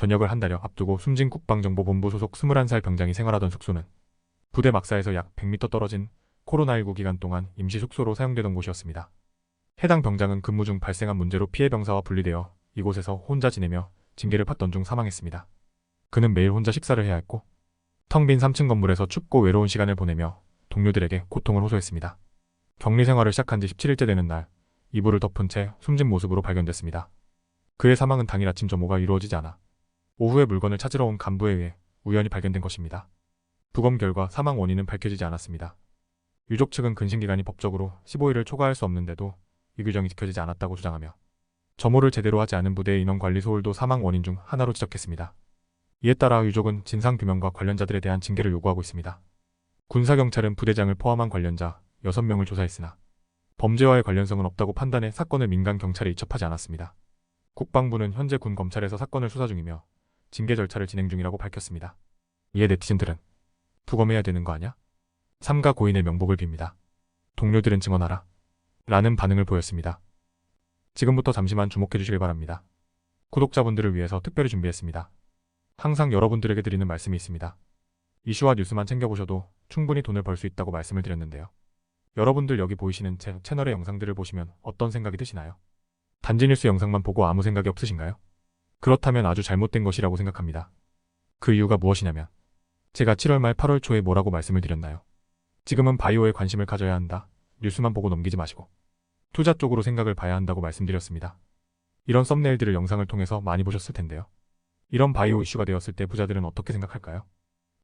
전역을 한 달여 앞두고 숨진 국방정보본부 소속 21살 병장이 생활하던 숙소는 부대 막사에서 약 100m 떨어진 코로나19 기간 동안 임시 숙소로 사용되던 곳이었습니다. 해당 병장은 근무 중 발생한 문제로 피해 병사와 분리되어 이곳에서 혼자 지내며 징계를 받던 중 사망했습니다. 그는 매일 혼자 식사를 해야 했고 텅 빈 3층 건물에서 춥고 외로운 시간을 보내며 동료들에게 고통을 호소했습니다. 격리 생활을 시작한 지 17일째 되는 날 이불을 덮은 채 숨진 모습으로 발견됐습니다. 그의 사망은 당일 아침 점호가 이루어지지 않아 오후에 물건을 찾으러 온 간부에 의해 우연히 발견된 것입니다. 부검 결과 사망 원인은 밝혀지지 않았습니다. 유족 측은 근신기간이 법적으로 15일을 초과할 수 없는데도 이 규정이 지켜지지 않았다고 주장하며 점호를 제대로 하지 않은 부대의 인원관리 소홀도 사망 원인 중 하나로 지적했습니다. 이에 따라 유족은 진상규명과 관련자들에 대한 징계를 요구하고 있습니다. 군사경찰은 부대장을 포함한 관련자 6명을 조사했으나 범죄와의 관련성은 없다고 판단해 사건을 민간 경찰에 이첩하지 않았습니다. 국방부는 현재 군 검찰에서 사건을 수사 중이며 징계 절차를 진행 중이라고 밝혔습니다. 이에 네티즌들은 부검해야 되는 거 아냐? 삼가 고인의 명복을 빕니다. 동료들은 증언하라. 라는 반응을 보였습니다. 지금부터 잠시만 주목해 주시길 바랍니다. 구독자분들을 위해서 특별히 준비했습니다. 항상 여러분들에게 드리는 말씀이 있습니다. 이슈와 뉴스만 챙겨보셔도 충분히 돈을 벌 수 있다고 말씀을 드렸는데요. 여러분들 여기 보이시는 제 채널의 영상들을 보시면 어떤 생각이 드시나요? 단지 뉴스 영상만 보고 아무 생각이 없으신가요? 그렇다면 아주 잘못된 것이라고 생각합니다. 그 이유가 무엇이냐면 제가 7월 말 8월 초에 뭐라고 말씀을 드렸나요? 지금은 바이오에 관심을 가져야 한다. 뉴스만 보고 넘기지 마시고 투자 쪽으로 생각을 봐야 한다고 말씀드렸습니다. 이런 썸네일들을 영상을 통해서 많이 보셨을 텐데요. 이런 바이오 이슈가 되었을 때 부자들은 어떻게 생각할까요?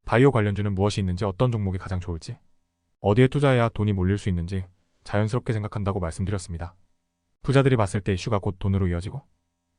바이오 관련주는 무엇이 있는지 어떤 종목이 가장 좋을지 어디에 투자해야 돈이 몰릴 수 있는지 자연스럽게 생각한다고 말씀드렸습니다. 부자들이 봤을 때 이슈가 곧 돈으로 이어지고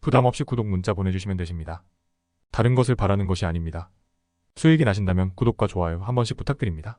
부담 없이 구독 문자 보내주시면 되십니다. 다른 것을 바라는 것이 아닙니다. 수익이 나신다면 구독과 좋아요 한 번씩 부탁드립니다.